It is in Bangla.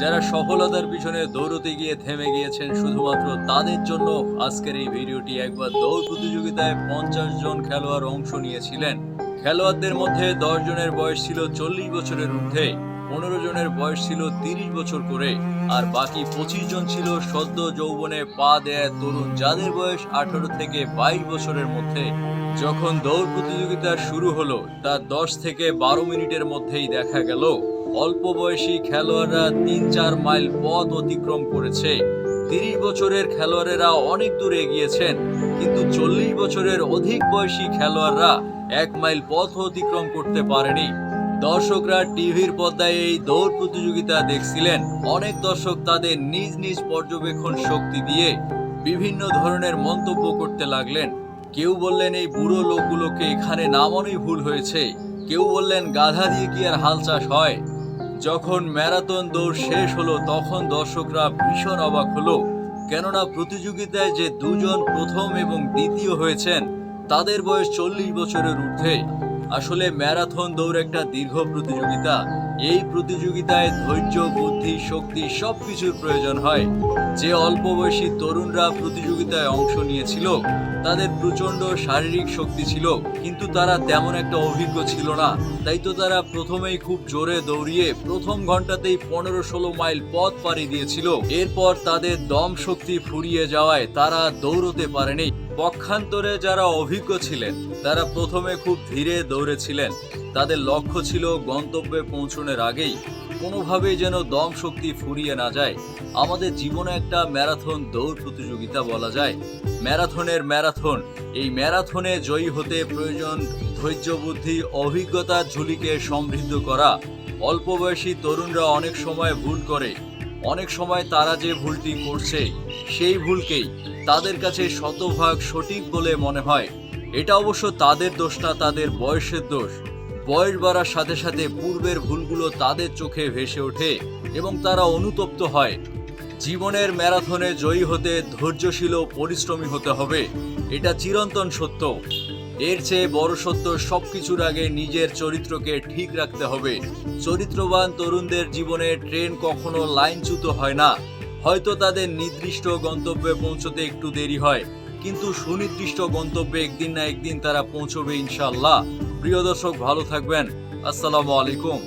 যারা সফলতার পিছনে দৌড়তে গিয়ে থেমে গিয়েছেন, শুধুমাত্র তাদের জন্য আজকের এই ভিডিওটি একবার দৌড় প্রতিযোগিতায় পঞ্চাশ জন খেলোয়াড় অংশ নিয়েছিলেন। খেলোয়াড়দের মধ্যে দশ জনের বয়স ছিল চল্লিশ বছরের ঊর্ধ্বে। পনেরো জনের বয়স ছিল তিরিশ বছর করে, আর বাকি পঁচিশ জন ছিল সদ্য যৌবনে পা দেয় তরুণ যাদের বয়স আঠারো থেকে বাইশ বছরের মধ্যে। যখন দৌড় প্রতিযোগিতা শুরু হলো, তা দশ থেকে বারো মিনিটের মধ্যেই দেখা গেল। অল্প বয়সী খেলোয়াড়রা তিন চার মাইল পথ অতিক্রম করেছে। তিরিশ বছরের খেলোয়াড়েরা অনেক দূর এগিয়েছেন, কিন্তু চল্লিশ বছরের অধিক বয়সী খেলোয়াড়রা এক মাইল পথ অতিক্রম করতে পারেনি। দর্শকরা টিভির পর্দায় এই দৌড় প্রতিযোগিতা দেখছিলেন। অনেক দর্শক তাদের নিজ নিজ পর্যবেক্ষণ শক্তি দিয়ে বিভিন্ন ধরনের মন্তব্য করতে লাগলেন। কেউ বললেন, এই বুড়ো লোকগুলোকে এখানে নামানোই ভুল হয়েছে। কেউ বললেন, গাধা দিয়ে কি আর হাল চাষ হয়? যখন ম্যারাথন দৌড় শেষ হলো, তখন দর্শকরা ভীষণ অবাক হলো। কেননা প্রতিযোগিতায় যে দুজন প্রথম এবং দ্বিতীয় হয়েছেন, তাদের বয়স চল্লিশ বছরের ঊর্ধ্বে। আসলে ম্যারাথন দৌড় একটা দীর্ঘ প্রতিযোগিতা। এই প্রতিযোগিতায় ধৈর্য, বুদ্ধি, শক্তি সবকিছুর প্রয়োজন হয়। যে অল্প বয়সী তরুণরা প্রতিযোগিতায় অংশ নিয়েছিল, তাদের প্রচণ্ড শারীরিক শক্তি ছিল, কিন্তু তারা তেমন একটা অভিজ্ঞ ছিল না। তাই তো তারা প্রথমেই খুব জোরে দৌড়িয়ে প্রথম ঘন্টাতেই পনেরো ষোলো মাইল পথ পাড়ি দিয়েছিল। এরপর তাদের দম শক্তি ফুরিয়ে যাওয়ায় তারা দৌড়তে পারেনি। পক্ষান্তরে যারা অভিজ্ঞ ছিলেন, তারা প্রথমে খুব ধীরে দৌড়েছিলেন। তাদের লক্ষ্য ছিল গন্তব্যে পৌঁছানোর আগেই কোনোভাবেই যেন দম শক্তি ফুরিয়ে না যায়। আমাদের জীবনে একটা ম্যারাথন দৌড় প্রতিযোগিতা বলা যায়। ম্যারাথনের ম্যারাথন, এই ম্যারাথনে জয়ী হতে প্রয়োজন ধৈর্য বুদ্ধি, অভিজ্ঞতার ঝুলিকে সমৃদ্ধ করা। অল্প বয়সী তরুণরা অনেক সময় ভুল করে, অনেক সময় তারা যে ভুলটি করছে, সেই ভুলকেই তাদের কাছে শতভাগ সঠিক বলে মনে হয়। এটা অবশ্য তাদের দোষ না, তাদের বয়সের দোষ। বয়স বাড়ার সাথে সাথে পূর্বের ভুলগুলো তাদের চোখে ভেসে ওঠে এবং তারা অনুতপ্ত হয়। জীবনের ম্যারাথনে জয়ী হতে ধৈর্যশীল ও পরিশ্রমী হতে হবে, এটা চিরন্তন সত্য। এর চেয়ে বড় সত্য সব কিছুর আগে নিজের চরিত্রকে ঠিক রাখতে হবে। চরিত্রবান তরুণদের জীবনে ট্রেন কখনো লাইনচ্যুত হয় না। হয়তো তাদের নির্দিষ্ট গন্তব্যে পৌঁছতে একটু দেরি হয়, কিন্তু সুনির্দিষ্ট গন্তব্যে একদিন না একদিন তারা পৌঁছবে ইনশাল্লাহ প্রিয় দর্শক ভালো থাকবেন। আসসালামু আলাইকুম।